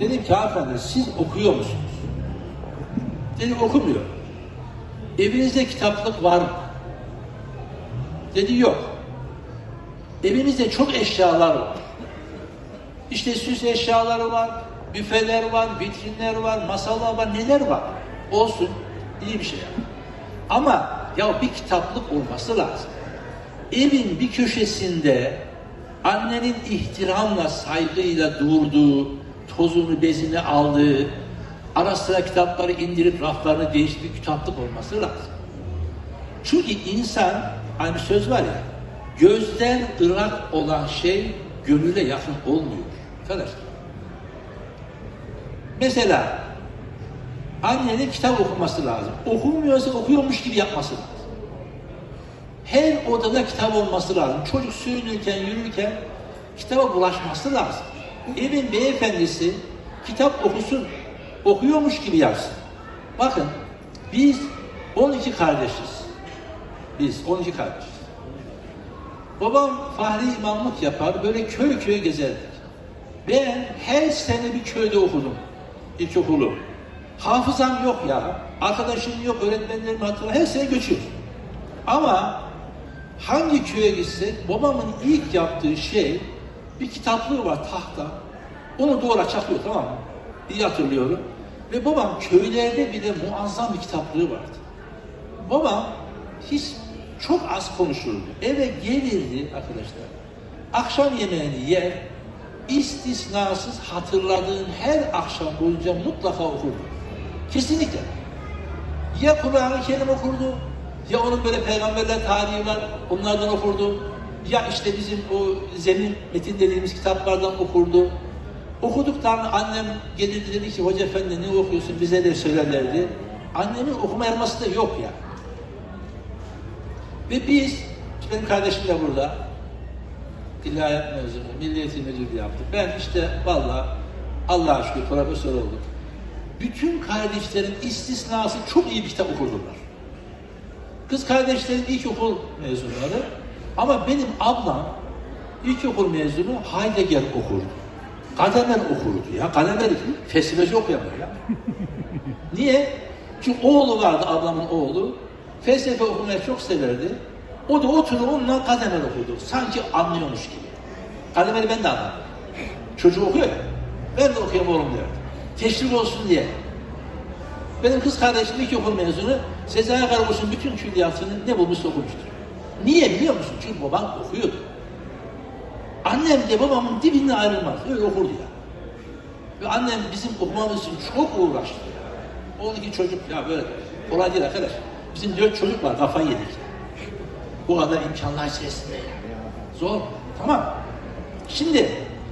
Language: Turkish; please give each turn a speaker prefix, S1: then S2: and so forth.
S1: Dedim ki hanımefendi siz okuyor musunuz? Dedi okumuyor. Evinizde kitaplık var mı? Dedi yok. Evimizde çok eşyalar var. İşte süs eşyaları var, büfeler var, vitrinler var, masalar var, neler var. Olsun, iyi bir şey. Ama ya bir kitaplık olması lazım. Evin bir köşesinde annenin ihtiramla, saygıyla durduğu, tozunu, bezini aldığı, ara sıra kitapları indirip raflarını değiştirdiği kitaplık olması lazım. Çünkü insan, bir söz var ya, gözden ırak olan şey gönüle yakın olmuyor. Arkadaşlar. Mesela annenin kitap okuması lazım. Okumuyorsa okuyormuş gibi yapması lazım. Her odada kitap olması lazım. Çocuk sürünürken, yürürken kitaba bulaşması lazım. Evin beyefendisi kitap okusun, okuyormuş gibi yapsın. Bakın, biz 12 kardeşiz. Biz 12 kardeşiz. Babam fahri imamlık yapar, böyle köy köy gezerdik. Ben her sene bir köyde okudum, ilkokulu. Hafızam yok ya, arkadaşım yok, öğretmenlerim hatırlamıyor, her sene göçüyor. Ama hangi köye gitsek babamın ilk yaptığı şey bir kitaplığı var tahta. Onu duvara çakıyor tamam mı? İyi hatırlıyorum. Ve babam köylerde bile muazzam bir kitaplığı vardı. Babam hiç çok az konuşurdu. Eve gelirdi arkadaşlar. Akşam yemeğini yer, istisnasız hatırladığın her akşam boyunca mutlaka okurdu. Kesinlikle. Ya Kur'an-ı Kerim okurdu, ya onun böyle peygamberler tarihi var, onlardan okurdu. Ya işte bizim o zemin metin dediğimiz kitaplardan okurdu. Okuduktan annem gelirdi dedi ki hoca efendi ne okuyorsun bize de söylerlerdi. Annemin okuma yazması da yok ya. Ve biz, benim kardeşim de burada, ilahiyat mezunu, milli eğitim yaptı. Ben işte valla Allah'a şükür profesör oldum. Bütün kardeşlerin istisnası çok iyi bir kitap okurdular. Kız kardeşlerim ilkokul mezunları ama benim ablam ilkokul mezunu Heidegger okurdu. Gadamer okurdu ya. Gadamer felsefeci okuyamıyor ya. Niye? Çünkü oğlu vardı ablamın oğlu. Felsefe okumayı çok severdi. O da oturur onunla Gadamer okudu. Sanki anlıyormuş gibi. Gadamer'i ben de anladım. Çocuk okuyor ya. Ben de okuyayım oğlum derdi. Teşvik olsun diye. Benim kız kardeşim ilkokul mezunu Sezai Karakoç'un bütün külliyatını ne bulmuşsa okumuştur. Niye biliyor musun? Çünkü babam okuyordu. Annem de babamın dibinden ayrılmaz. Öyle okurdu ya. Ve annem bizim okumamız için çok uğraştı. 12 çocuk ya böyle kolay değil arkadaş. Bizim dört çocuk var kafayı yedik. Bu kadar imkanlar içerisinde ya. Zor. Tamam. Şimdi